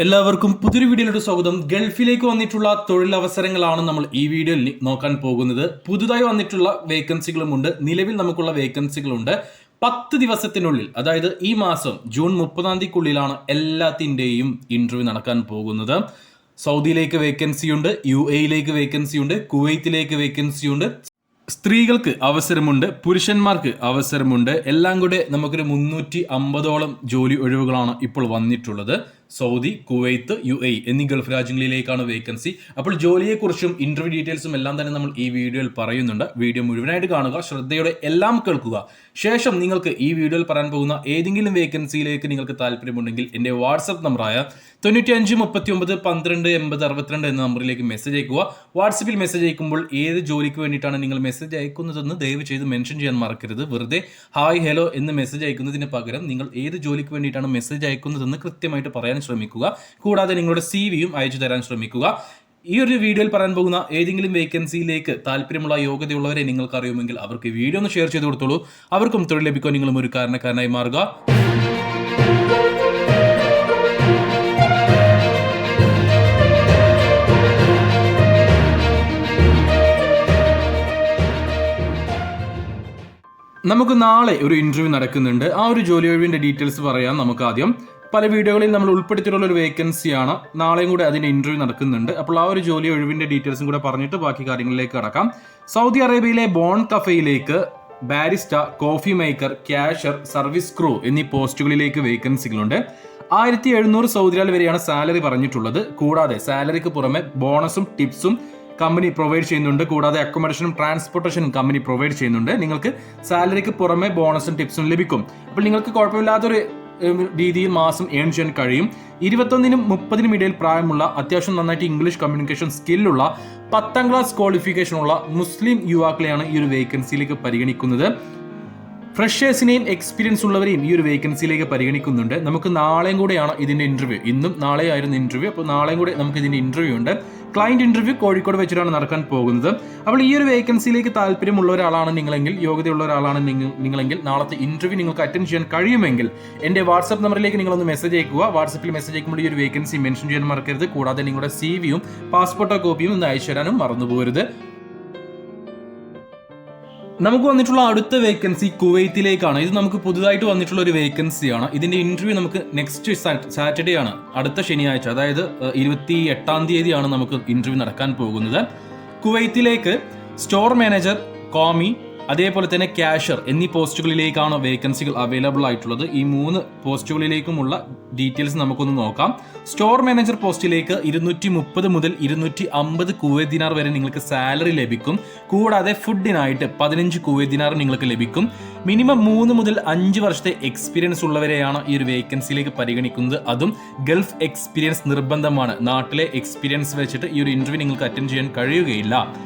എല്ലാവർക്കും പുതിയൊരു വീഡിയോയിലോട്ട് സ്വാഗതം. ഗൾഫിലേക്ക് വന്നിട്ടുള്ള തൊഴിലവസരങ്ങളാണ് നമ്മൾ ഈ വീഡിയോയിൽ നോക്കാൻ പോകുന്നത്. പുതുതായി വന്നിട്ടുള്ള വേക്കൻസികളുമുണ്ട്. നിലവിൽ നമുക്കുള്ള വേക്കൻസികളുണ്ട്. പത്ത് ദിവസത്തിനുള്ളിൽ അതായത് ഈ മാസം ജൂൺ മുപ്പതാം തീയതിക്കുള്ളിലാണ് എല്ലാത്തിന്റെയും ഇന്റർവ്യൂ നടക്കാൻ പോകുന്നത്. സൗദിയിലേക്ക് വേക്കൻസി ഉണ്ട് യു എയിലേക്ക് വേക്കൻസി ഉണ്ട് കുവൈത്തിലേക്ക് വേക്കൻസി ഉണ്ട് സ്ത്രീകൾക്ക് അവസരമുണ്ട് പുരുഷന്മാർക്ക് അവസരമുണ്ട്. എല്ലാം കൂടെ നമുക്കൊരു മുന്നൂറ്റി അമ്പതോളം ജോലി ഒഴിവുകളാണ് ഇപ്പോൾ വന്നിട്ടുള്ളത്. സൗദി കുവൈത്ത് യു എ എന്നീ ഗൾഫ് രാജ്യങ്ങളിലേക്കാണ് വേക്കൻസി അപ്പോൾ ജോലിയെക്കുറിച്ചും ഇന്റർവ്യൂ ഡീറ്റെയിൽസും എല്ലാം തന്നെ നമ്മൾ ഈ വീഡിയോയിൽ പറയുന്നുണ്ട്. വീഡിയോ മുഴുവനായിട്ട് കാണുക ശ്രദ്ധയോടെ എല്ലാം കേൾക്കുക. ശേഷം നിങ്ങൾക്ക് ഈ വീഡിയോയിൽ പറയാൻ പോകുന്ന ഏതെങ്കിലും വേക്കൻസിയിലേക്ക് നിങ്ങൾക്ക് താല്പര്യമുണ്ടെങ്കിൽ എന്റെ വാട്സപ്പ് നമ്പറായ തൊണ്ണൂറ്റി അഞ്ച് മുപ്പത്തി ഒമ്പത് പന്ത്രണ്ട് എൺപത് അറുപത്തിരണ്ട് എന്ന നമ്പറിലേക്ക് മെസ്സേജ് അയക്കുക. വാട്സപ്പിൽ മെസ്സേജ് അയക്കുമ്പോൾ ഏത് ജോലിക്ക് വേണ്ടിയിട്ടാണ് നിങ്ങൾ മെസ്സേജ് അയക്കുന്നതെന്ന് ദയവ് ചെയ്ത് മെൻഷൻ ചെയ്യാൻ മറക്കരുത്. വെറുതെ ഹായ് ഹലോ എന്ന് മെസ്സേജ് അയക്കുന്നതിന് പകരം നിങ്ങൾ ഏത് ജോലിക്ക് വേണ്ടിയിട്ടാണ് മെസ്സേജ് അയക്കുന്നതെന്ന് കൃത്യമായിട്ട് പറയാൻ ശ്രമിക്കുക. കൂടാതെ നിങ്ങളുടെ സി വിയും അയച്ചു തരാൻ ശ്രമിക്കുക. ഈ ഒരു വീഡിയോയിൽ പറയാൻ പോകുന്ന ഏതെങ്കിലും വേക്കൻസിയിലേക്ക് താല്പര്യമുള്ള യോഗ്യതയുള്ളവരെ നിങ്ങൾക്ക് അറിയുമെങ്കിൽ അവർക്ക് വീഡിയോ ഒന്ന് ഷെയർ ചെയ്ത് കൊടുത്തോളൂ. അവർക്കും തൊഴിൽ ലഭിക്കാൻ നിങ്ങളും ഒരു കാരണക്കാരനായി മാറുക. നമുക്ക് നാളെ ഒരു ഇന്റർവ്യൂ നടക്കുന്നുണ്ട്. ആ ഒരു ജോലി ഒഴിവിന്റെ ഡീറ്റെയിൽസ് പറയാം നമുക്ക് ആദ്യം. പല വീഡിയോകളിൽ നമ്മൾ ഉൾപ്പെടുത്തിയിട്ടുള്ള ഒരു വേക്കൻസിയാണ് നാളെയും കൂടെ അതിന്റെ ഇന്റർവ്യൂ നടക്കുന്നുണ്ട്. അപ്പോൾ ആ ഒരു ജോലി ഒഴിവിന്റെ ഡീറ്റെയിൽസും കൂടെ പറഞ്ഞിട്ട് ബാക്കി കാര്യങ്ങളിലേക്ക് കടക്കാം. സൗദി അറേബ്യയിലെ Bon കഫയിലേക്ക് barista coffee maker cashier service crew എന്നീ പോസ്റ്റുകളിലേക്ക് വേക്കൻസികളുണ്ട് ആയിരത്തി എഴുന്നൂറ് സൗദി റിയാൽ വരെയാണ് സാലറി പറഞ്ഞിട്ടുള്ളത്. കൂടാതെ സാലറിക്ക് പുറമെ ബോണസും ടിപ്സും കമ്പനി പ്രൊവൈഡ് ചെയ്യുന്നുണ്ട്. കൂടാതെ അക്കോമഡേഷനും ട്രാൻസ്പോർട്ടേഷനും കമ്പനി പ്രൊവൈഡ് ചെയ്യുന്നുണ്ട്. നിങ്ങൾക്ക് സാലറിക്ക് പുറമെ ബോണസും ടിപ്സും ലഭിക്കും. അപ്പോൾ നിങ്ങൾക്ക് കുഴപ്പമില്ലാത്തൊരു രീതിയിൽ മാസം ഏൺ ചെയ്യാൻ കഴിയും. ഇരുപത്തൊന്നിനും മുപ്പതിനും ഇടയിൽ പ്രായമുള്ള അത്യാവശ്യം നന്നായിട്ട് ഇംഗ്ലീഷ് കമ്മ്യൂണിക്കേഷൻ സ്കില്ലുള്ള പത്താം ക്ലാസ് ക്വാളിഫിക്കേഷൻ ഉള്ള മുസ്ലിം യുവാക്കളെയാണ് ഈ ഒരു വേക്കൻസിയിലേക്ക് പരിഗണിക്കുന്നത്. ഫ്രഷേഴ്സിനെയും എക്സ്പീരിയൻസ് ഉള്ളവരെയും ഈ ഒരു വേക്കൻസിയിലേക്ക് പരിഗണിക്കുന്നുണ്ട്. നമുക്ക് നാളെയും കൂടെയാണ് ഇതിന്റെ ഇന്റർവ്യൂ ഇന്നും നാളെയായിരുന്നു ഇന്റർവ്യൂ അപ്പോൾ നാളെയും കൂടെ നമുക്ക് ഇതിന്റെ ഇന്റർവ്യൂ ഉണ്ട്. ക്ലയന്റ് ഇന്റർവ്യൂ കോഴിക്കോട് വെച്ചിട്ടാണ് നടക്കാൻ പോകുന്നത്. അപ്പോൾ ഈ ഒരു വേക്കൻസിയിലേക്ക് താല്പര്യമുള്ള ഒരാളാണ് നിങ്ങളെങ്കിൽ യോഗ്യതയുള്ള ഒരാളാണ് നിങ്ങൾ- നിങ്ങളെങ്കിൽ നാളത്തെ ഇന്റർവ്യൂ നിങ്ങൾക്ക് അറ്റൻഡ് ചെയ്യാൻ കഴിയുമെങ്കിൽ എന്റെ വാട്സ്ആപ്പ് നമ്പറിലേക്ക് നിങ്ങളൊന്ന് മെസ്സേജ് അയക്കുക. വാട്സപ്പിൽ മെസ്സേജ് അയക്കുമ്പോൾ ഈ ഒരു വേക്കൻസി മെൻഷൻ ചെയ്യാൻ മറക്കരുത്. കൂടാതെ നിങ്ങളുടെ സി വിയും പാസ്പോർട്ടോ കോപ്പിയും ഒന്ന് അയച്ചു തരാനും മറന്നു പോകരുത് നമുക്ക് വന്നിട്ടുള്ള അടുത്ത വേക്കൻസി കുവൈത്തിലേക്കാണ്. ഇത് നമുക്ക് പുതുതായിട്ട് വന്നിട്ടുള്ള ഒരു വേക്കൻസിയാണ് ഇതിന്റെ ഇന്റർവ്യൂ നമുക്ക് നെക്സ്റ്റ് സാറ്റർഡേ ആണ്. അടുത്ത ശനിയാഴ്ച അതായത് ഇരുപത്തി എട്ടാം തീയതിയാണ് നമുക്ക് ഇന്റർവ്യൂ നടക്കാൻ പോകുന്നത്. കുവൈത്തിലേക്ക് സ്റ്റോർ മാനേജർ കോമി അതേപോലെ തന്നെ ക്യാഷർ എന്നീ പോസ്റ്റുകളിലേക്കാണ് വേക്കൻസികൾ അവൈലബിൾ ആയിട്ടുള്ളത്. ഈ മൂന്ന് പോസ്റ്റുകളിലേക്കുമുള്ള ഡീറ്റെയിൽസ് നമുക്കൊന്ന് നോക്കാം. സ്റ്റോർ മാനേജർ പോസ്റ്റിലേക്ക് ഇരുന്നൂറ്റി മുപ്പത് മുതൽ ഇരുന്നൂറ്റി അമ്പത് കുവൈദിനാർ വരെ നിങ്ങൾക്ക് സാലറി ലഭിക്കും. കൂടാതെ ഫുഡിനായിട്ട് പതിനഞ്ച് കുവൈദിനാർ നിങ്ങൾക്ക് ലഭിക്കും. മിനിമം മൂന്ന് മുതൽ അഞ്ച് വർഷത്തെ എക്സ്പീരിയൻസ് ഉള്ളവരെയാണ് ഈ ഒരു വേക്കൻസിയിലേക്ക് പരിഗണിക്കുന്നത്. അതും ഗൾഫ് എക്സ്പീരിയൻസ് നിർബന്ധമാണ്. നാട്ടിലെ എക്സ്പീരിയൻസ് വെച്ചിട്ട് ഈ ഒരു ഇന്റർവ്യൂ നിങ്ങൾക്ക് അറ്റൻഡ് ചെയ്യാൻ കഴിയുകയില്ല.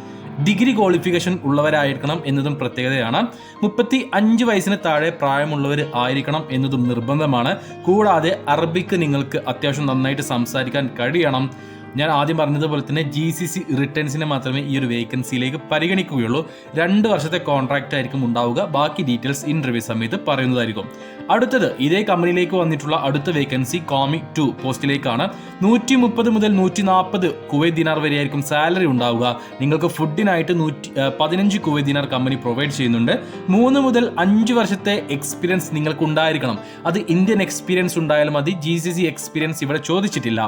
ഡിഗ്രി ക്വാളിഫിക്കേഷൻ ഉള്ളവരായിരിക്കണം എന്നതും പ്രത്യേകതയാണ്. മുപ്പത്തി അഞ്ച് വയസ്സിന് താഴെ പ്രായമുള്ളവർ ആയിരിക്കണം എന്നതും നിർബന്ധമാണ്. കൂടാതെ അറബിക്ക് നിങ്ങൾക്ക് അത്യാവശ്യം നന്നായിട്ട് സംസാരിക്കാൻ കഴിയണം. ഞാൻ ആദ്യം പറഞ്ഞതുപോലെ തന്നെ ജി സി സി റിട്ടേൺസിനെ മാത്രമേ ഈ ഒരു വേക്കൻസിയിലേക്ക് പരിഗണിക്കുകയുള്ളൂ. രണ്ട് വർഷത്തെ കോൺട്രാക്റ്റ് ആയിരിക്കും ഉണ്ടാവുക. ബാക്കി ഡീറ്റെയിൽസ് ഇന്റർവ്യൂ സമയത്ത് പറയുന്നതായിരിക്കും. അടുത്തത് ഇതേ കമ്പനിയിലേക്ക് വന്നിട്ടുള്ള അടുത്ത വേക്കൻസി കോമിക് ടു പോസ്റ്റിലേക്കാണ്. നൂറ്റി മുപ്പത് മുതൽ നൂറ്റി നാൽപ്പത് കുവൈ ദിനാർ വരെയായിരിക്കും സാലറി ഉണ്ടാവുക. നിങ്ങൾക്ക് ഫുഡിനായിട്ട് നൂറ്റി പതിനഞ്ച് കുവൈ ദിനാർ കമ്പനി പ്രൊവൈഡ് ചെയ്യുന്നുണ്ട്. മൂന്ന് മുതൽ അഞ്ച് വർഷത്തെ എക്സ്പീരിയൻസ് നിങ്ങൾക്ക് ഉണ്ടായിരിക്കണം അത് ഇന്ത്യൻ എക്സ്പീരിയൻസ് ഉണ്ടായാലും മതി. ജി സി സി എക്സ്പീരിയൻസ് ഇവിടെ ചോദിച്ചിട്ടില്ല.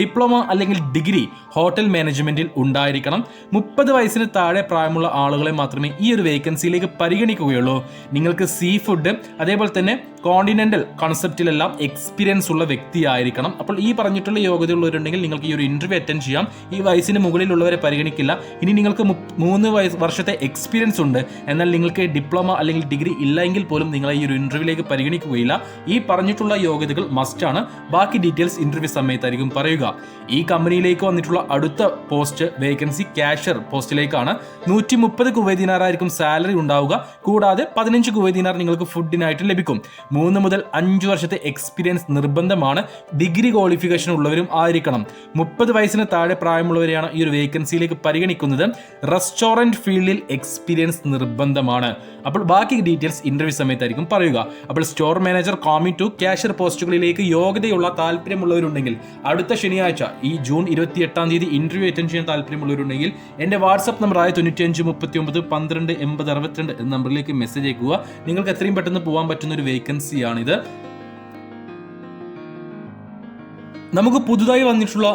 ഡിപ്ലോമ അല്ലെങ്കിൽ ഡിഗ്രി ഹോട്ടൽ മാനേജ്മെന്റിൽ ഉണ്ടായിരിക്കണം. മുപ്പത് വയസ്സിന് താഴെ പ്രായമുള്ള ആളുകളെ മാത്രമേ ഈ ഒരു വേക്കൻസിയിലേക്ക് പരിഗണിക്കുകയുള്ളൂ. നിങ്ങൾക്ക് സീ ഫുഡ് അതേപോലെ തന്നെ കോണ്ടിനെന്റൽ കൺസെപ്റ്റിലെല്ലാം എക്സ്പീരിയൻസ് ഉള്ള വ്യക്തിയായിരിക്കണം. അപ്പോൾ ഈ പറഞ്ഞിട്ടുള്ള യോഗ്യതയുള്ളവരുണ്ടെങ്കിൽ നിങ്ങൾക്ക് ഈ ഒരു ഇന്റർവ്യൂ അറ്റൻഡ് ചെയ്യാം. ഈ വയസ്സിന് മുകളിലുള്ളവരെ പരിഗണിക്കില്ല. ഇനി നിങ്ങൾക്ക് മൂന്ന് വയസ്സ് വർഷത്തെ എക്സ്പീരിയൻസ് ഉണ്ട്. എന്നാൽ നിങ്ങൾക്ക് ഡിപ്ലോമ അല്ലെങ്കിൽ ഡിഗ്രി ഇല്ലെങ്കിൽ പോലും നിങ്ങളെ ഈ ഒരു ഇന്റർവ്യൂവിലേക്ക് പരിഗണിക്കുകയില്ല. ഈ പറഞ്ഞിട്ടുള്ള യോഗ്യതകൾ മസ്റ്റാണ് ബാക്കി ഡീറ്റെയിൽസ് ഇന്റർവ്യൂ സമയത്തായിരിക്കും പറയുക. ഈ കമ്പനിയിലെ കുവൈത്തിലേക്ക് വന്നിട്ടുള്ള അടുത്ത പോസ്റ്റ് വേക്കൻസി ക്യാഷർ പോസ്റ്റിലേക്കാണ്. നൂറ്റി മുപ്പത് കുവൈദിനാറായിരിക്കും സാലറി ഉണ്ടാവുക. കൂടാതെ പതിനഞ്ച് കുവൈദിനാർ ദിനാർ നിങ്ങൾക്ക് ഫുഡിനായിട്ട് ലഭിക്കും. മൂന്ന് മുതൽ അഞ്ച് വർഷത്തെ എക്സ്പീരിയൻസ് നിർബന്ധമാണ്. ഡിഗ്രി ക്വാളിഫിക്കേഷൻ ഉള്ളവരും ആയിരിക്കണം. മുപ്പത് വയസ്സിന് താഴെ പ്രായമുള്ളവരെയാണ് ഈ ഒരു വേക്കൻസിയിലേക്ക് പരിഗണിക്കുന്നത്. റെസ്റ്റോറന്റ് ഫീൽഡിൽ എക്സ്പീരിയൻസ് നിർബന്ധമാണ്. അപ്പോൾ ബാക്കി ഡീറ്റെയിൽസ് ഇന്റർവ്യൂ സമയത്തായിരിക്കും പറയുക. അപ്പോൾ store manager commis two cashier പോസ്റ്റുകളിലേക്ക് യോഗ്യതയുള്ള താല്പര്യമുള്ളവരുണ്ടെങ്കിൽ അടുത്ത ശനിയാഴ്ച ഈ ജൂൺ ഇരുപത്തി എട്ടാം തീയതി ഇന്റർവ്യൂ അറ്റൻഡ് ചെയ്യാൻ താല്പര്യമുള്ളവരുണ്ടെങ്കിൽ എന്റെ വാട്സ്ആപ്പ് നമ്പറായ തൊണ്ണൂറ്റിയഞ്ച് മുപ്പത്തി ഒമ്പത് പന്ത്രണ്ട് എൺപത് അറുപത്തിരണ്ട് എന്ന നമ്പറിലേക്ക് മെസ്സേജ് അയക്കുക. നിങ്ങൾക്ക് എത്രയും പെട്ടെന്ന് പോകാൻ പറ്റുന്ന ഒരു വേക്കൻസിയാണിത് നമുക്ക് പുതുതായി വന്നിട്ടുള്ള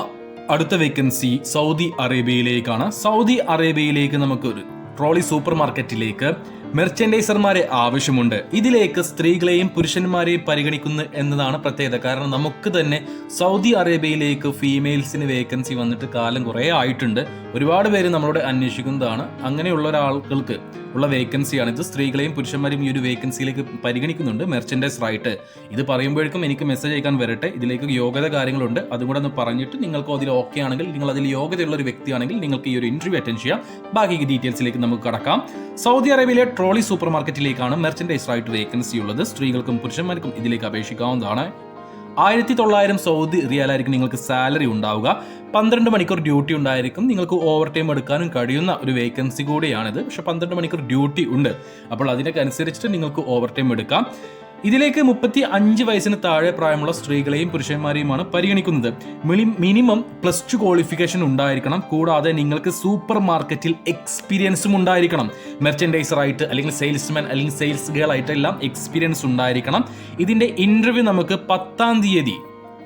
അടുത്ത വേക്കൻസി സൗദി അറേബ്യയിലേക്കാണ്. സൗദി അറേബ്യയിലേക്ക് നമുക്ക് ഒരു ട്രോളി സൂപ്പർ മാർക്കറ്റിലേക്ക് മെർച്ചൻഡൈസർമാരെ ആവശ്യമുണ്ട്. ഇതിലേക്ക് സ്ത്രീകളെയും പുരുഷന്മാരെയും പരിഗണിക്കുന്നു എന്നതാണ് പ്രത്യേകത. കാരണം നമുക്ക് തന്നെ സൗദി അറേബ്യയിലേക്ക് ഫീമെയിൽസിന് വേക്കൻസി വന്നിട്ട് കാലം കുറേ ആയിട്ടുണ്ട്. ഒരുപാട് പേര് നമ്മളോട് അന്വേഷിക്കുന്നതാണ്. അങ്ങനെയുള്ള ഒരാളുകൾക്ക് ഉള്ള വേക്കൻസിയാണ് ഇത് സ്ത്രീകളെയും പുരുഷന്മാരെയും ഈ ഒരു വേക്കൻസിയിലേക്ക് പരിഗണിക്കുന്നുണ്ട്. മെർച്ചൻഡൈസ് റൈറ്റ് ഇത് പറയുമ്പോഴേക്കും എനിക്ക് മെസ്സേജ് അയക്കാൻ വരട്ടെ. ഇതിലേക്ക് യോഗ്യത കാര്യങ്ങളുണ്ട്. അതും കൂടെ ഒന്ന് പറഞ്ഞിട്ട് നിങ്ങൾക്ക് അതിൽ ഓക്കെ ആണെങ്കിൽ നിങ്ങൾ അതിൽ യോഗ്യതയുള്ള ഒരു വ്യക്തിയാണെങ്കിൽ നിങ്ങൾക്ക് ഈ ഒരു ഇന്റർവ്യൂ അറ്റൻഡ് ചെയ്യാം. ബാക്കി ഡീറ്റെയിൽസിലേക്ക് നമുക്ക് കടക്കാം. സൗദി അറേബ്യയിലെ ട്രോളി സൂപ്പർ മാർക്കറ്റിലേക്കാണ് മെർച്ചൻഡൈസ് റൈറ്റ് വേക്കൻസി ഉള്ളത്. സ്ത്രീകൾക്കും പുരുഷന്മാർക്കും ഇതിലേക്ക് അപേക്ഷിക്കാവുന്നതാണ്. ആയിരത്തി തൊള്ളായിരം സൗദി റിയാലായിരിക്കും നിങ്ങൾക്ക് സാലറി ഉണ്ടാവുക. പന്ത്രണ്ട് മണിക്കൂർ ഡ്യൂട്ടി ഉണ്ടായിരിക്കും. നിങ്ങൾക്ക് ഓവർ ടൈം എടുക്കാനും കഴിയുന്ന ഒരു വേക്കൻസി കൂടിയാണിത്. പക്ഷെ പന്ത്രണ്ട് മണിക്കൂർ ഡ്യൂട്ടി ഉണ്ട്. അപ്പോൾ അതിനൊക്കെ അനുസരിച്ചിട്ട് നിങ്ങൾക്ക് ഓവർ ടൈം എടുക്കാം. ഇതിലേക്ക് മുപ്പത്തി അഞ്ച് വയസ്സിന് താഴെ പ്രായമുള്ള സ്ത്രീകളെയും പുരുഷന്മാരെയുമാണ് പരിഗണിക്കുന്നത്. മിനിമം പ്ലസ് ടു ക്വാളിഫിക്കേഷൻ ഉണ്ടായിരിക്കണം. കൂടാതെ നിങ്ങൾക്ക് സൂപ്പർ മാർക്കറ്റിൽ എക്സ്പീരിയൻസും ഉണ്ടായിരിക്കണം. മെർച്ചൻഡൈസർ ആയിട്ട് അല്ലെങ്കിൽ സെയിൽസ്മാൻ അല്ലെങ്കിൽ സെയിൽസ് ഗേൾ ആയിട്ട് എല്ലാം എക്സ്പീരിയൻസ് ഉണ്ടായിരിക്കണം. ഇതിന്റെ ഇന്റർവ്യൂ നമുക്ക് പത്താം തീയതി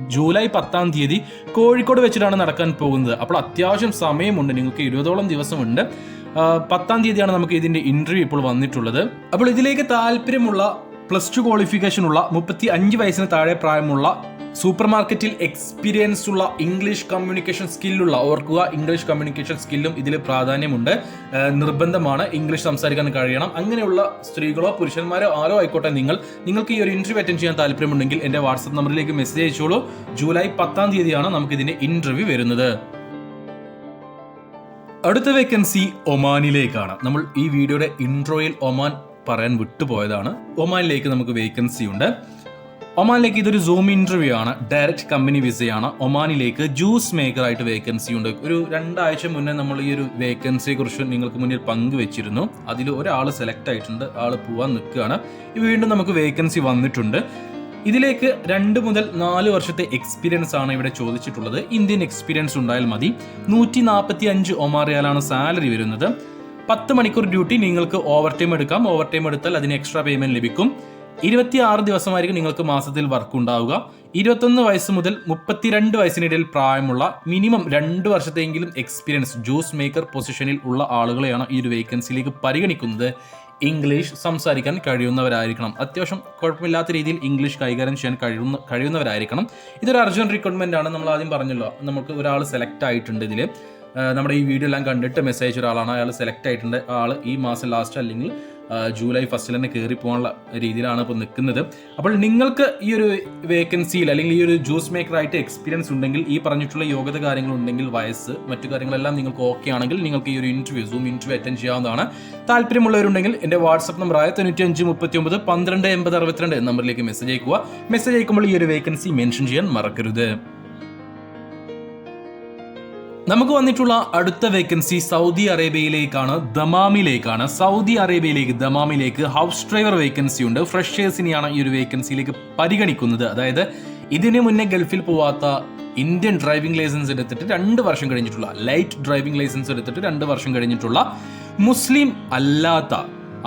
ജൂലൈ പത്താം തീയതി കോഴിക്കോട് വെച്ചിട്ടാണ് നടക്കാൻ പോകുന്നത്. അപ്പോൾ അത്യാവശ്യം സമയമുണ്ട്. നിങ്ങൾക്ക് ഇരുപതോളം ദിവസമുണ്ട്. പത്താം തീയതിയാണ് നമുക്ക് ഇതിന്റെ ഇന്റർവ്യൂ ഇപ്പോൾ വന്നിട്ടുള്ളത്. അപ്പോൾ ഇതിലേക്ക് താല്പര്യമുള്ള പ്ലസ് ടു ക്വാളിഫിക്കേഷൻ ഉള്ള മുപ്പത്തി അഞ്ച് വയസ്സിന് താഴെ പ്രായമുള്ള സൂപ്പർ മാർക്കറ്റിൽ എക്സ്പീരിയൻസ് ഉള്ള ഇംഗ്ലീഷ് കമ്മ്യൂണിക്കേഷൻ സ്കില്ലുള്ള ഓർക്കുക ഇംഗ്ലീഷ് കമ്മ്യൂണിക്കേഷൻ സ്കില്ലും ഇതിൽ പ്രാധാന്യമുണ്ട്. നിർബന്ധമാണ് ഇംഗ്ലീഷ് സംസാരിക്കാൻ കഴിയണം. അങ്ങനെയുള്ള സ്ത്രീകളോ പുരുഷന്മാരോ ആരോ ആയിക്കോട്ടെ നിങ്ങൾ നിങ്ങൾക്ക് ഈ ഒരു ഇന്റർവ്യൂ അറ്റൻഡ് ചെയ്യാൻ താല്പര്യമുണ്ടെങ്കിൽ എന്റെ വാട്സപ്പ് നമ്പറിലേക്ക് മെസ്സേജ് അയച്ചോളൂ. ജൂലൈ പത്താം തീയതിയാണ് നമുക്ക് ഇതിന്റെ ഇന്റർവ്യൂ വരുന്നത്. അടുത്ത വേക്കൻസി ഒമാനിലേക്കാണ്. നമ്മൾ ഈ വീഡിയോയുടെ ഇൻട്രോയിൽ ഒമാൻ പറയാൻ വിട്ടുപോയതാണ്. ഒമാനിലേക്ക് നമുക്ക് വേക്കൻസി ഉണ്ട്. ഒമാനിലേക്ക് ഇതൊരു സൂം ഇന്റർവ്യൂ ആണ്. ഡയറക്റ്റ് കമ്പനി വിസയാണ് ഒമാനിലേക്ക് ജ്യൂസ് മേക്കർ ആയിട്ട് വേക്കൻസി ഉണ്ട്. ഒരു രണ്ടാഴ്ച മുന്നേ നമ്മൾ ഈ ഒരു വേക്കൻസിയെ കുറിച്ച് നിങ്ങൾക്ക് മുന്നിൽ പങ്കുവെച്ചിരുന്നു. അതിൽ ഒരാൾ സെലക്ട് ആയിട്ടുണ്ട്. ആൾ പോവാൻ നിൽക്കുകയാണ്. വീണ്ടും നമുക്ക് വേക്കൻസി വന്നിട്ടുണ്ട്. ഇതിലേക്ക് രണ്ട് മുതൽ നാല് വർഷത്തെ എക്സ്പീരിയൻസ് ആണ് ഇവിടെ ചോദിച്ചിട്ടുള്ളത്. ഇന്ത്യൻ എക്സ്പീരിയൻസ് ഉണ്ടായാൽ മതി. നൂറ്റി നാൽപ്പത്തി അഞ്ച് ഒമാറിയാലാണ് സാലറി വരുന്നത്. പത്ത് മണിക്കൂർ ഡ്യൂട്ടി നിങ്ങൾക്ക് ഓവർ ടൈം എടുക്കാം. ഓവർ ടൈം എടുത്താൽ അതിന് എക്സ്ട്രാ പേയ്മെന്റ് ലഭിക്കും. ഇരുപത്തി ആറ് ദിവസമായിരിക്കും നിങ്ങൾക്ക് മാസത്തിൽ വർക്ക് ഉണ്ടാവുക. ഇരുപത്തൊന്ന് വയസ്സ് മുതൽ മുപ്പത്തിരണ്ട് വയസ്സിനിടയിൽ പ്രായമുള്ള മിനിമം രണ്ട് വർഷത്തെങ്കിലും എക്സ്പീരിയൻസ് ജ്യൂസ് മേക്കർ പൊസിഷനിൽ ഉള്ള ആളുകളെയാണ് ഈ ഒരു വേക്കൻസിയിലേക്ക് പരിഗണിക്കുന്നത്. ഇംഗ്ലീഷ് സംസാരിക്കാൻ കഴിയുന്നവരായിരിക്കണം. അത്യാവശ്യം കുഴപ്പമില്ലാത്ത രീതിയിൽ ഇംഗ്ലീഷ് കൈകാര്യം ചെയ്യാൻ കഴിയുന്ന കഴിയുന്നവരായിരിക്കണം. ഇതൊരു അർജന്റ് റിക്രൂട്ട്മെന്റ് ആണ്. നമ്മൾ ആദ്യം പറഞ്ഞല്ലോ. നമുക്ക് ഒരാൾ സെലക്ട് ആയിട്ടുണ്ട് ഇതിൽ നമ്മുടെ ഈ വീഡിയോ എല്ലാം കണ്ടിട്ട് മെസ്സേജ് അയച്ച ഒരാളാണ്. അയാൾ സെലക്ട് ആയിട്ടുണ്ട്. ആൾ ഈ മാസം ലാസ്റ്റ് അല്ലെങ്കിൽ ജൂലൈ ഫസ്റ്റിൽ തന്നെ കയറി പോകാനുള്ള രീതിയിലാണ് ഇപ്പോൾ നിൽക്കുന്നത്. അപ്പോൾ നിങ്ങൾക്ക് ഈ ഒരു വേക്കൻസിയിൽ അല്ലെങ്കിൽ ഈ ഒരു ജ്യൂസ് മേക്കറായിട്ട് എക്സ്പീരിയൻസ് ഉണ്ടെങ്കിൽ ഈ പറഞ്ഞിട്ടുള്ള യോഗ്യത കാര്യങ്ങൾ ഉണ്ടെങ്കിൽ വയസ്സ് മറ്റു കാര്യങ്ങളെല്ലാം നിങ്ങൾക്ക് ഓക്കെ ആണെങ്കിൽ നിങ്ങൾക്ക് ഈ ഒരു ഇന്റർവ്യൂ സൂം ഇന്റർവ്യൂ അറ്റൻഡ് ചെയ്യാവുന്നതാണ്. താല്പര്യമുള്ളവരുണ്ടെങ്കിൽ എന്റെ വാട്സപ്പ് നമ്പർ ആയ തൊണ്ണൂറ്റി അഞ്ച് മുപ്പത്തി ഒമ്പത് പന്ത്രണ്ട് എൺപത് അറുപത്തിരണ്ട് നമ്പറിലേക്ക് മെസ്സേജ് അയക്കുക. മെസ്സേജ് അയക്കുമ്പോൾ ഈ ഒരു വേക്കൻസി മെൻഷൻ ചെയ്യാൻ മറക്കരുത്. നമുക്ക് വന്നിട്ടുള്ള അടുത്ത വേക്കൻസി സൗദി അറേബ്യയിലേക്കാണ് ദമാമിലേക്കാണ്. സൗദി അറേബ്യയിലേക്ക് ദമാമിലേക്ക് ഹൗസ് ഡ്രൈവർ വേക്കൻസി ഉണ്ട്. ഫ്രഷേഴ്സിനെയാണ് ഈ ഒരു വേക്കൻസിയിലേക്ക് പരിഗണിക്കുന്നത്. അതായത് ഇതിനു മുന്നേ ഗൾഫിൽ പോവാത്ത ഇന്ത്യൻ ഡ്രൈവിംഗ് ലൈസൻസ് എടുത്തിട്ട് രണ്ട് വർഷം കഴിഞ്ഞിട്ടുള്ള ലൈറ്റ് ഡ്രൈവിംഗ് ലൈസൻസ് എടുത്തിട്ട് രണ്ട് വർഷം കഴിഞ്ഞിട്ടുള്ള മുസ്ലിം അല്ലാത്ത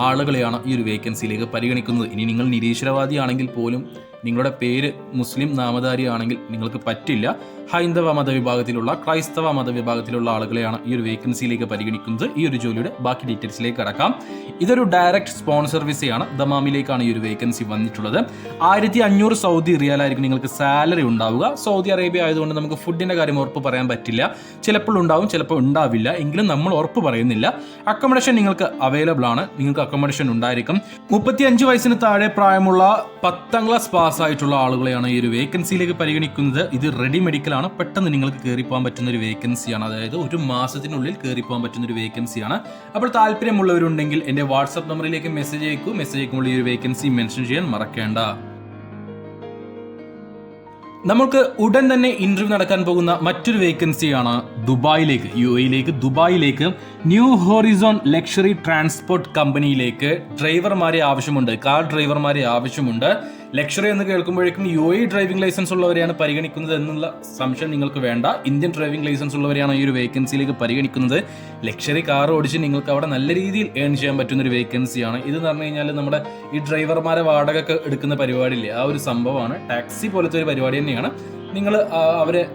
ആളുകളെയാണ് ഈ ഒരു വേക്കൻസിയിലേക്ക് പരിഗണിക്കുന്നത്. ഇനി നിങ്ങൾ നിരീശ്വരവാദിയാണെങ്കിൽ പോലും നിങ്ങളുടെ പേര് മുസ്ലിം നാമധാരിയാണെങ്കിൽ നിങ്ങൾക്ക് പറ്റില്ല. ഹൈന്ദവ മതവിഭാഗത്തിലുള്ള ക്രൈസ്തവ മതവിഭാഗത്തിലുള്ള ആളുകളെയാണ് ഈ ഒരു വേക്കൻസിയിലേക്ക് പരിഗണിക്കുന്നത്. ഈ ഒരു ജോലിയുടെ ബാക്കി ഡീറ്റെയിൽസിലേക്ക് കടക്കാം. ഇതൊരു ഡയറക്റ്റ് സ്പോൺസർ വിസയാണ് ദമാമിലേക്കാണ് ഈ ഒരു വേക്കൻസി വന്നിട്ടുള്ളത്. ആയിരത്തി അഞ്ഞൂറ് സൗദി റിയാലായിരിക്കും നിങ്ങൾക്ക് സാലറി ഉണ്ടാവുക. സൗദി അറേബ്യ ആയതുകൊണ്ട് നമുക്ക് ഫുഡിന്റെ കാര്യം ഉറപ്പ് പറയാൻ പറ്റില്ല. ചിലപ്പോൾ ഉണ്ടാവും ചിലപ്പോൾ ഉണ്ടാവില്ല. എങ്കിലും നമ്മൾ ഉറപ്പ് പറയുന്നില്ല. അക്കോമഡേഷൻ നിങ്ങൾക്ക് അവൈലബിൾ ആണ്. നിങ്ങൾക്ക് അക്കോമഡേഷൻ ഉണ്ടായിരിക്കും. മുപ്പത്തി അഞ്ച് വയസ്സിന് താഴെ പ്രായമുള്ള പത്താം ക്ലാസ് പാസ്സായിട്ടുള്ള ആളുകളെയാണ് ഈ ഒരു വേക്കൻസിയിലേക്ക് പരിഗണിക്കുന്നത്. ഇത് റെഡി മെഡിക്കൽ ആണ് പെട്ടെന്ന് നിങ്ങൾക്ക് കയറി പോകാൻ പറ്റുന്ന ഒരു വേക്കൻസിയാണ് അതായത് ഒരു മാസത്തിനുള്ളിൽ കയറി പോകാൻ പറ്റുന്ന ഒരു വേക്കൻസിയാണ് അപ്പോൾ താല്പര്യമുള്ളവരുണ്ടെങ്കിൽ എന്റെ വാട്സപ്പ് നമ്പറിലേക്ക് മെസ്സേജ് അയക്കൂ. മെസ്സേജ് അയക്കുമ്പോൾ ഈ ഒരു വേക്കൻസി മെൻഷൻ ചെയ്യാൻ മറക്കേണ്ട. നമുക്ക് ഉടൻ തന്നെ ഇന്റർവ്യൂ നടക്കാൻ പോകുന്ന മറ്റൊരു വേക്കൻസിയാണ് ദുബായിലേക്ക് യു എയിലേക്ക്. ദുബായിലേക്ക് ന്യൂ ഹോറിസോൺ ലക്ഷറി ട്രാൻസ്പോർട്ട് കമ്പനിയിലേക്ക് ഡ്രൈവർമാരെ ആവശ്യമുണ്ട്. കാർ ഡ്രൈവർമാരെ ആവശ്യമുണ്ട്. ലക്ഷറി എന്ന് കേൾക്കുമ്പോഴേക്കും യു എ ഡ്രൈവിംഗ് ലൈസൻസ് ഉള്ളവരെയാണ് പരിഗണിക്കുന്നത് എന്നുള്ള സംശയം നിങ്ങൾക്ക് വേണ്ട. ഇന്ത്യൻ ഡ്രൈവിംഗ് ലൈസൻസ് ഉള്ളവരെയാണ് ഈ ഒരു വേക്കൻസിയിലേക്ക് പരിഗണിക്കുന്നത്. ലക്ഷറി കാർ ഓടിച്ച് നിങ്ങൾക്ക് അവിടെ നല്ല രീതിയിൽ ഏൺ ചെയ്യാൻ പറ്റുന്ന ഒരു വേക്കൻസിയാണ് ഇത് എന്ന് പറഞ്ഞു കഴിഞ്ഞാൽ നമ്മുടെ ഈ ഡ്രൈവർമാരെ വാടക ഒക്കെ എടുക്കുന്ന പരിപാടിയില്ലേ? ആ ഒരു സംഭവമാണ്. ടാക്സി പോലത്തെ ഒരു പരിപാടി തന്നെയാണ്. നിങ്ങൾ അവരെ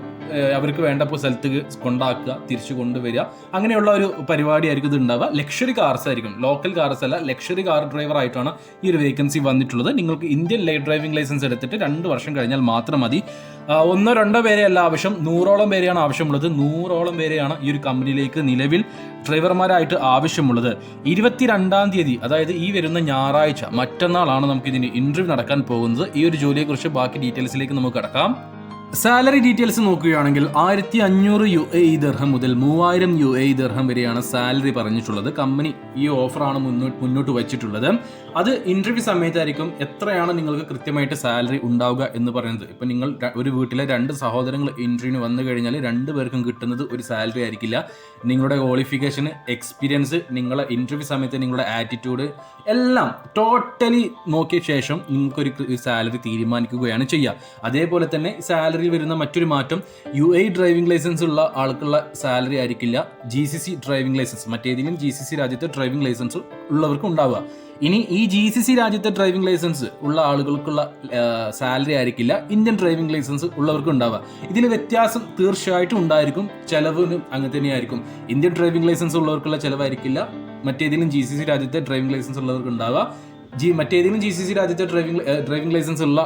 അവർക്ക് വേണ്ടപ്പോൾ സ്ഥലത്ത് കൊണ്ടാക്കുക തിരിച്ചു കൊണ്ടുവരിക. അങ്ങനെയുള്ള ഒരു പരിപാടിയായിരിക്കും ഇത് ഉണ്ടാവുക. ലക്ഷറി കാർസ് ആയിരിക്കും. ലോക്കൽ കാർസ് അല്ല ലക്ഷറി കാർ ഡ്രൈവർ ആയിട്ടാണ് ഈ ഒരു വേക്കൻസി വന്നിട്ടുള്ളത്. നിങ്ങൾക്ക് ഇന്ത്യൻ ലൈ ഡ്രൈവിംഗ് ലൈസൻസ് എടുത്തിട്ട് രണ്ട് വർഷം കഴിഞ്ഞാൽ മാത്രം മതി. ഒന്നോ രണ്ടോ പേരെയല്ല ആവശ്യം. നൂറോളം പേരെയാണ് ആവശ്യമുള്ളത്. നൂറോളം പേരെയാണ് ഈ ഒരു കമ്പനിയിലേക്ക് നിലവിൽ ഡ്രൈവർമാരായിട്ട് ആവശ്യമുള്ളത്. ഇരുപത്തിരണ്ടാം തീയതി അതായത് ഈ വരുന്ന ഞായറാഴ്ച മറ്റന്നാളാണ് നമുക്ക് ഇതിന് ഇന്റർവ്യൂ നടക്കാൻ പോകുന്നത്. ഈ ഒരു ജോലിയെക്കുറിച്ച് ബാക്കി ഡീറ്റെയിൽസിലേക്ക് നമുക്ക് കിടക്കാം. സാലറി ഡീറ്റെയിൽസ് നോക്കുകയാണെങ്കിൽ ആയിരത്തി അഞ്ഞൂറ് യു എ ഇ ദർഹം മുതൽ മൂവായിരം യു എ ഇ ദർഹം വരെയാണ് സാലറി പറഞ്ഞിട്ടുള്ളത്. കമ്പനി ഈ ഓഫറാണ് മുന്നോട്ട് മുന്നോട്ട് വെച്ചിട്ടുള്ളത്. അത് ഇന്റർവ്യൂ സമയത്തായിരിക്കും എത്രയാണ് നിങ്ങൾക്ക് കൃത്യമായിട്ട് സാലറി ഉണ്ടാവുക എന്ന് പറയുന്നത്. ഇപ്പം നിങ്ങൾ ഒരു വീട്ടിലെ രണ്ട് സഹോദരങ്ങൾ ഇന്റർവ്യൂവിന് വന്നു കഴിഞ്ഞാൽ രണ്ട് പേർക്കും കിട്ടുന്നത് ഒരു സാലറി ആയിരിക്കില്ല. നിങ്ങളുടെ ക്വാളിഫിക്കേഷൻ എക്സ്പീരിയൻസ് നിങ്ങളെ ഇന്റർവ്യൂ സമയത്ത് നിങ്ങളുടെ ആറ്റിറ്റ്യൂഡ് എല്ലാം ടോട്ടലി നോക്കിയ ശേഷം നിങ്ങൾക്കൊരു സാലറി തീരുമാനിക്കുകയാണ് ചെയ്യുക. അതേപോലെ തന്നെ സാലറിയിൽ വരുന്ന മറ്റൊരു മാറ്റം യു എ ഡ്രൈവിംഗ് ലൈസൻസ് ഉള്ള ആൾക്കുള്ള സാലറി ആയിരിക്കില്ല. G C C driving licence മറ്റേതെങ്കിലും ജി സി സി രാജ്യത്തെ ഡ്രൈവിംഗ് ലൈസൻസ് ഉള്ളവർക്ക് ഉണ്ടാവുക. ഇനി ഈ ജി സി സി രാജ്യത്തെ ഡ്രൈവിംഗ് ലൈസൻസ് ഉള്ള ആളുകൾക്കുള്ള സാലറി ആയിരിക്കില്ല. ഇന്ത്യൻ ഡ്രൈവിംഗ് ലൈസൻസ് ഉള്ളവർക്കും ഉണ്ടാവുക. ഇതിൽ വ്യത്യാസം തീർച്ചയായിട്ടും ഉണ്ടായിരിക്കും. ചെലവിനും അങ്ങനെ തന്നെയായിരിക്കും. ഇന്ത്യൻ ഡ്രൈവിംഗ് ലൈസൻസ് ഉള്ളവർക്കുള്ള ചിലവായിരിക്കില്ല. മറ്റേതിലും ജി സി സി രാജ്യത്തെ ഡ്രൈവിംഗ് ലൈസൻസ് ഉള്ളവർക്ക് ഉണ്ടാവുക. ജി മറ്റേതെങ്കിലും ജി സി സി രാജ്യത്തെ ഡ്രൈവിംഗ് ഡ്രൈവിംഗ് ലൈസൻസ് ഉള്ള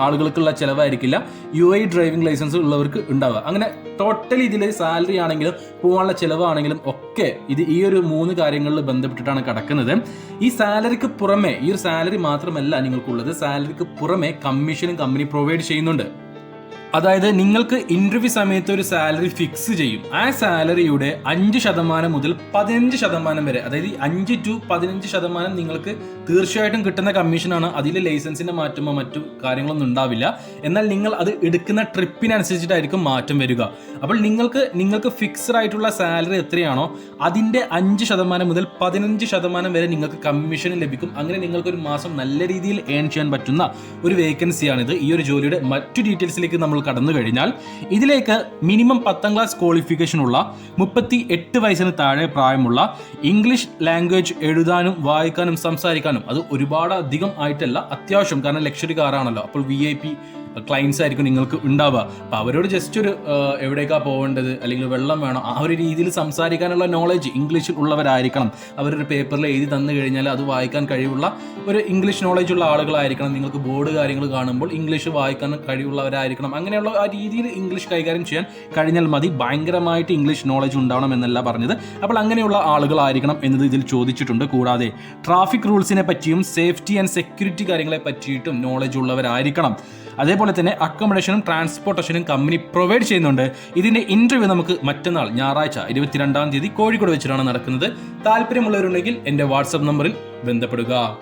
ആളുകൾക്കുള്ള ചിലവായിരിക്കില്ല. യു ഐ ഡ്രൈവിംഗ് ലൈസൻസ് ഉള്ളവർക്ക് ഉണ്ടാവുക. അങ്ങനെ ടോട്ടലി ഇതിൽ സാലറി ആണെങ്കിലും പോകാനുള്ള ചിലവാണെങ്കിലും ഒക്കെ ഇത് ഈ ഒരു മൂന്ന് കാര്യങ്ങളിൽ ബന്ധപ്പെട്ടിട്ടാണ് കിടക്കുന്നത്. ഈ സാലറിക്ക് പുറമെ ഈ ഒരു സാലറി മാത്രമല്ല നിങ്ങൾക്കുള്ളത്. സാലറിക്ക് പുറമെ കമ്മീഷനും കമ്പനി പ്രൊവൈഡ് ചെയ്യുന്നുണ്ട്. അതായത് നിങ്ങൾക്ക് ഇന്റർവ്യൂ സമയത്ത് ഒരു സാലറി ഫിക്സ് ചെയ്യും. ആ സാലറിയുടെ അഞ്ച് ശതമാനം മുതൽ പതിനഞ്ച് ശതമാനം വരെ അതായത് അഞ്ച് ടു പതിനഞ്ച് ശതമാനം നിങ്ങൾക്ക് തീർച്ചയായിട്ടും കിട്ടുന്ന കമ്മീഷനാണ് അതിൽ ലൈസൻസിന്റെ മാറ്റമോ മറ്റു കാര്യങ്ങളൊന്നും ഉണ്ടാവില്ല. എന്നാൽ നിങ്ങൾ അത് എടുക്കുന്ന ട്രിപ്പിനനുസരിച്ചിട്ടായിരിക്കും മാറ്റം വരിക. അപ്പോൾ നിങ്ങൾക്ക് നിങ്ങൾക്ക് ഫിക്സ്ഡ് ആയിട്ടുള്ള സാലറി എത്രയാണോ അതിന്റെ അഞ്ച് ശതമാനം മുതൽ പതിനഞ്ച് ശതമാനം വരെ നിങ്ങൾക്ക് കമ്മീഷൻ ലഭിക്കും. അങ്ങനെ നിങ്ങൾക്ക് ഒരു മാസം നല്ല രീതിയിൽ ഏൺ ചെയ്യാൻ പറ്റുന്ന ഒരു വേക്കൻസിയാണിത് ഈ ഒരു ജോലിയുടെ മറ്റു ഡീറ്റെയിൽസിലേക്ക് നമ്മൾ കടന്നു കഴിഞ്ഞാൽ ഇതിലേക്ക് മിനിമം പത്താം ക്ലാസ് ക്വാളിഫിക്കേഷൻ ഉള്ള മുപ്പത്തി എട്ട് വയസ്സിന് താഴെ പ്രായമുള്ള ഇംഗ്ലീഷ് ലാംഗ്വേജ് എഴുതാനും വായിക്കാനും സംസാരിക്കാനും അത് ഒരുപാട് അധികം ആയിട്ടല്ല അത്യാവശ്യം. കാരണം ലക്ഷറി കാറാണല്ലോ അപ്പോൾ വി ഐ പി ക്ലയൻസ് ആയിരിക്കും നിങ്ങൾക്ക് ഉണ്ടാവുക. അപ്പോൾ അവരോട് ജസ്റ്റ് ഒരു എവിടേക്കാ പോകേണ്ടത് അല്ലെങ്കിൽ വെള്ളം വേണം? ആ ഒരു രീതിയിൽ സംസാരിക്കാനുള്ള നോളജ് ഇംഗ്ലീഷിൽ ഉള്ളവരായിരിക്കണം. അവരൊരു പേപ്പറിൽ എഴുതി തന്നു കഴിഞ്ഞാൽ അത് വായിക്കാൻ കഴിവുള്ള ഒരു ഇംഗ്ലീഷ് നോളജ് ഉള്ള ആളുകളായിരിക്കണം. നിങ്ങൾക്ക് ബോർഡ് കാര്യങ്ങൾ കാണുമ്പോൾ ഇംഗ്ലീഷ് വായിക്കാൻ കഴിവുള്ളവരായിരിക്കണം. അങ്ങനെയുള്ള ആ രീതിയിൽ ഇംഗ്ലീഷ് കൈകാര്യം ചെയ്യാൻ കഴിഞ്ഞാൽ മതി. ഭയങ്കരമായിട്ട് ഇംഗ്ലീഷ് നോളജ് ഉണ്ടാവണം എന്നല്ല പറഞ്ഞത്. അപ്പോൾ അങ്ങനെയുള്ള ആളുകളായിരിക്കണം എന്നത് ഇതിൽ ചോദിച്ചിട്ടുണ്ട്. കൂടാതെ ട്രാഫിക് റൂൾസിനെ പറ്റിയും സേഫ്റ്റി ആൻഡ് സെക്യൂരിറ്റി കാര്യങ്ങളെ പറ്റിയിട്ടും നോളജ് ഉള്ളവരായിരിക്കണം. അതേപോലെ തന്നെ അക്കോമഡേഷനും ട്രാൻസ്പോർട്ടേഷനും കമ്പനി പ്രൊവൈഡ് ചെയ്യുന്നുണ്ട്. ഇതിന്റെ ഇന്റർവ്യൂ നമുക്ക് മറ്റന്നാൾ ഞായറാഴ്ച ഇരുപത്തിരണ്ടാം തീയതി കോഴിക്കോട് വെച്ചിട്ടാണ് നടക്കുന്നത്. താല്പര്യമുള്ളവരുണ്ടെങ്കിൽ എന്റെ വാട്സപ്പ് നമ്പറിൽ ബന്ധപ്പെടുക.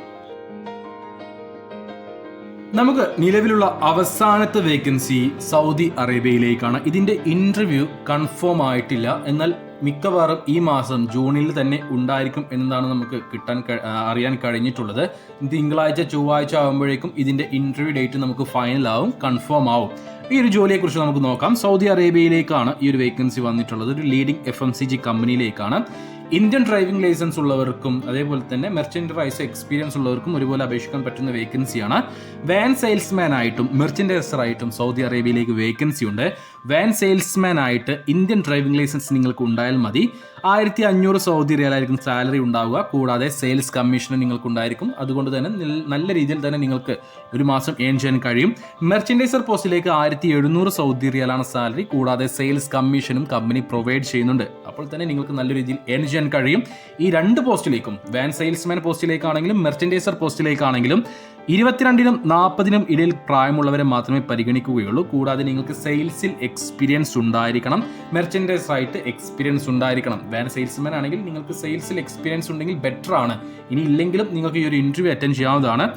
നമുക്ക് നിലവിലുള്ള അവസാനത്തെ വേക്കൻസി സൗദി അറേബ്യയിലേക്കാണ്. ഇതിന്റെ ഇന്റർവ്യൂ കൺഫേം ആയിട്ടില്ല. എന്നാൽ മിക്കവാറും ഈ മാസം ജൂണിൽ തന്നെ ഉണ്ടായിരിക്കും എന്നതാണ് നമുക്ക് കിട്ടാൻ അറിയാൻ കഴിഞ്ഞിട്ടുള്ളത്. തിങ്കളാഴ്ച ചൊവ്വാഴ്ച ആകുമ്പോഴേക്കും ഇതിന്റെ ഇന്റർവ്യൂ ഡേറ്റ് നമുക്ക് ഫൈനൽ ആവും കൺഫേം ആവും. ഈ ഒരു ജോലിയെക്കുറിച്ച് നമുക്ക് നോക്കാം. സൗദി അറേബ്യയിലേക്കാണ് ഈ ഒരു വേക്കൻസി വന്നിട്ടുള്ളത്. ഒരു leading F M C G കമ്പനിയിലേക്കാണ് Indian driving licence ഉള്ളവർക്കും അതേപോലെ തന്നെ മെർച്ചന്റ് റൈസ് എക്സ്പീരിയൻസ് ഉള്ളവർക്കും ഒരുപോലെ അപേക്ഷിക്കാൻ പറ്റുന്ന വേക്കൻസിയാണ് വാൻ സെയിൽസ്മാൻ ആയിട്ടും മെർച്ചൻഡൈസർ ആയിട്ടും സൗദി അറേബ്യയിലേക്ക് വേക്കൻസി ഉണ്ട്. വാൻ സെയിൽസ്മാൻ ആയിട്ട് ഇന്ത്യൻ ഡ്രൈവിംഗ് ലൈസൻസ് നിങ്ങൾക്ക് ഉണ്ടായാൽ മതി. ആയിരത്തി അഞ്ഞൂറ് സൗദി റിയാലായിരിക്കും സാലറി ഉണ്ടാവുക. കൂടാതെ സെയിൽസ് കമ്മീഷനും നിങ്ങൾക്ക് ഉണ്ടായിരിക്കും അതുകൊണ്ട് തന്നെ നല്ല രീതിയിൽ തന്നെ നിങ്ങൾക്ക് ഒരു മാസം ഏൺ ചെയ്യാൻ കഴിയും. മെർച്ചൻഡൈസർ പോസ്റ്റിലേക്ക് ആയിരത്തി എഴുന്നൂറ് സൗദി റിയാലാണ് സാലറി. കൂടാതെ സെയിൽസ് കമ്മീഷനും കമ്പനി പ്രൊവൈഡ് ചെയ്യുന്നുണ്ട്. അപ്പോൾ തന്നെ നിങ്ങൾക്ക് നല്ല രീതിയിൽ ഏൺ ചെയ്യാൻ കഴിയും. ഈ രണ്ട് പോസ്റ്റിലേക്കും വാൻ സെയിൽസ്മാൻ പോസ്റ്റിലേക്കാണെങ്കിലും മെർച്ചൻഡൈസർ പോസ്റ്റിലേക്കാണെങ്കിലും ഇരുപത്തിരണ്ടിനും നാൽപ്പതിനും ഇടയിൽ പ്രായമുള്ളവരെ മാത്രമേ പരിഗണിക്കുകയുള്ളൂ. കൂടാതെ നിങ്ങൾക്ക് സെയിൽസിൽ എക്സ്പീരിയൻസ് ഉണ്ടായിരിക്കണം. മെർച്ചൻഡൈസ് ആയിട്ട് എക്സ്പീരിയൻസ് ഉണ്ടായിരിക്കണം. വേറെ സെയിൽസ്മാൻ ആണെങ്കിൽ നിങ്ങൾക്ക് സെയിൽസിൽ എക്സ്പീരിയൻസ് ഉണ്ടെങ്കിൽ ബെറ്റർ ആണ്. ഇനി ഇല്ലെങ്കിലും നിങ്ങൾക്ക് ഈ ഒരു ഇന്റർവ്യൂ അറ്റൻഡ് ചെയ്യാവുന്നതാണ്.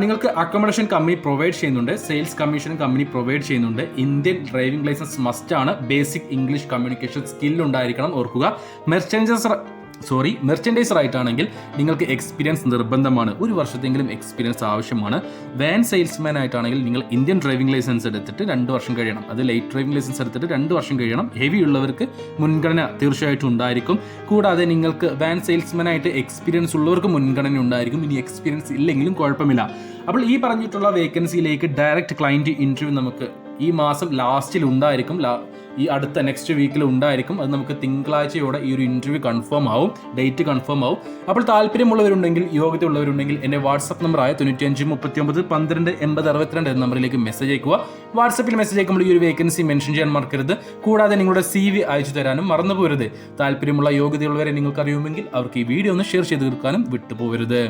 നിങ്ങൾക്ക് അക്കോമഡേഷൻ കമ്പനി പ്രൊവൈഡ് ചെയ്യുന്നുണ്ട്. സെയിൽസ് കമ്മീഷൻ കമ്പനി പ്രൊവൈഡ് ചെയ്യുന്നുണ്ട്. ഇന്ത്യൻ ഡ്രൈവിംഗ് ലൈസൻസ് മസ്റ്റ് ആണ്. ബേസിക് ഇംഗ്ലീഷ് കമ്മ്യൂണിക്കേഷൻ സ്കിൽ ഉണ്ടായിരിക്കണം ഓർക്കുക. മെർച്ചൻഡൈസർ സോറി മെർച്ചൻഡൈസർ ആയിട്ടാണെങ്കിൽ നിങ്ങൾക്ക് എക്സ്പീരിയൻസ് നിർബന്ധമാണ്. ഒരു വർഷത്തെങ്കിലും എക്സ്പീരിയൻസ് ആവശ്യമാണ്. വാൻ സെയിൽസ്മാൻ ആയിട്ടാണെങ്കിൽ നിങ്ങൾ ഇന്ത്യൻ ഡ്രൈവിംഗ് ലൈസൻസ് എടുത്തിട്ട് രണ്ട് വർഷം കഴിയണം. അത് ലൈറ്റ് ഡ്രൈവിംഗ് ലൈസൻസ് എടുത്തിട്ട് രണ്ട് വർഷം കഴിയണം. ഹെവി ഉള്ളവർക്ക് മുൻഗണന തീർച്ചയായിട്ടും ഉണ്ടായിരിക്കും. കൂടാതെ നിങ്ങൾക്ക് വാൻ സെയിൽസ്മാൻ ആയിട്ട് എക്സ്പീരിയൻസ് ഉള്ളവർക്ക് മുൻഗണന ഉണ്ടായിരിക്കും. ഇനി എക്സ്പീരിയൻസ് ഇല്ലെങ്കിലും കുഴപ്പമില്ല. അപ്പോൾ ഈ പറഞ്ഞിട്ടുള്ള വേക്കൻസിയിലേക്ക് ഡയറക്റ്റ് ക്ലയന്റ് ഇന്റർവ്യൂ നമുക്ക് ഈ മാസം ലാസ്റ്റിൽ ഉണ്ടായിരിക്കും ഈ അടുത്ത നെക്സ്റ്റ് വീക്കിൽ ഉണ്ടായിരിക്കും. അത് നമുക്ക് തിങ്കളാഴ്ചയോടെ ഈ ഒരു ഇന്റർവ്യൂ കൺഫേം ആവും ഡേറ്റ് കൺഫേം ആവും. അപ്പോൾ താല്പര്യമുള്ളവരുണ്ടെങ്കിൽ യോഗ്യത ഉള്ളവരുണ്ടെങ്കിൽ എന്റെ വാട്സപ്പ് നമ്പറായ തൊണ്ണൂറ്റിയഞ്ച് മുപ്പത്തി ഒമ്പത് പന്ത്രണ്ട് എൺപത് അറുപത്തിരണ്ട് എന്ന നമ്പറിലേക്ക് മെസ്സേജ് അയക്കുക. വാട്സപ്പിൽ മെസ്സേജ് അയക്കുമ്പോൾ ഈ ഒരു വേക്കൻസി മെൻഷൻ ചെയ്യാൻ മറക്കരുത്. കൂടാതെ നിങ്ങളുടെ സി വി അയച്ചു തരാനും മറന്നു പോരുത്. താല്പര്യമുള്ള യോഗ്യതയുള്ളവരെ നിങ്ങൾക്ക് അറിയുമെങ്കിൽ അവർക്ക് ഈ വീഡിയോ ഒന്ന് ഷെയർ ചെയ്ത് തീർക്കാനും വിട്ടുപോകരുത്